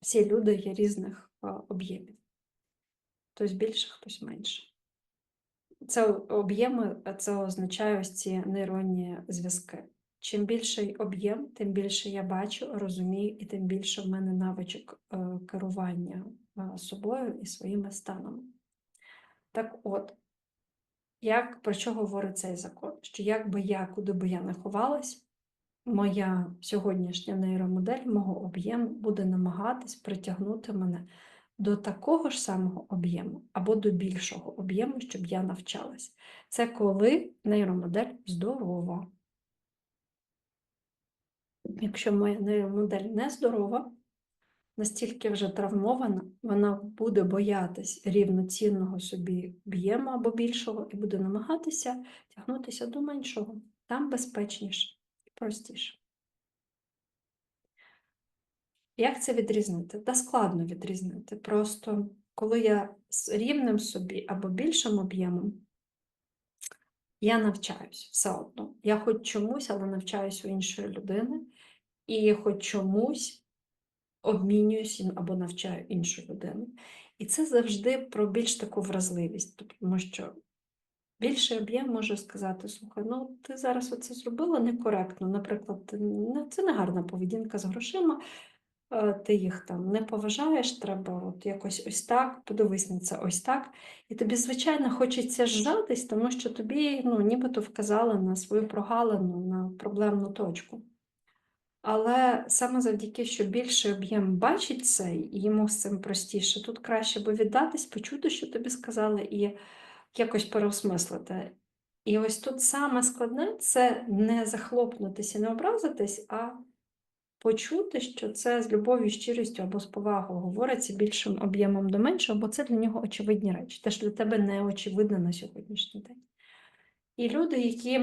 всі люди є різних об'ємів. Хтось більше, хтось менше. Це об'єми, це означає ось ці нейронні зв'язки. Чим більший об'єм, тим більше я бачу, розумію, і тим більше в мене навичок е, керування собою і своїми станами. Так от, як про що говорить цей закон? Що як би я, куди би я не ховалась, моя сьогоднішня нейромодель мого об'єму буде намагатись притягнути мене до такого ж самого об'єму або до більшого об'єму, щоб я навчалась. Це коли нейромодель здорова. Якщо моя нейромодель не здорова, настільки вже травмована, вона буде боятись рівноцінного собі об'єму або більшого і буде намагатися тягнутися до меншого. Там безпечніше простіше. Як це відрізнити? Та складно відрізнити. Просто коли я з рівнем собі або більшим об'ємом, я навчаюсь все одно. Я хоч чомусь, але навчаюсь у іншої людини, і хоч чомусь обмінююсь або навчаю іншу людину. І це завжди про більш таку вразливість, тому що більший об'єм може сказати: слухай, ну ти зараз оце зробила некоректно. Наприклад, це не гарна поведінка з грошима, е, ти їх там не поважаєш, треба от якось ось так, подивись на це ось так. І тобі, звичайно, хочеться зжатись, тому що тобі ну, нібито вказали на свою прогалину, на проблемну точку. Але саме завдяки, що більший об'єм бачить це, і йому з цим простіше, тут краще би віддатись, почути, що тобі сказали, і якось переосмислити. І ось тут саме складне це не захлопнутися, не образитись, а почути, що це з любов'ю, щирістю або з повагою говориться більшим об'ємом до меншого, бо це для нього очевидні речі. Те, що для тебе не очевидно на сьогоднішній день. І люди, які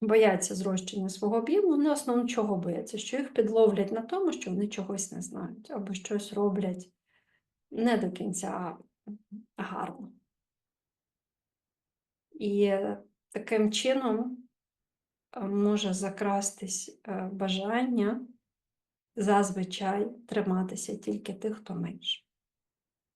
бояться зрощення свого об'єму, вони основно чого бояться? Що їх підловлять на тому, що вони чогось не знають, або щось роблять не до кінця. І таким чином може закрастись бажання зазвичай триматися тільки тих, хто менше.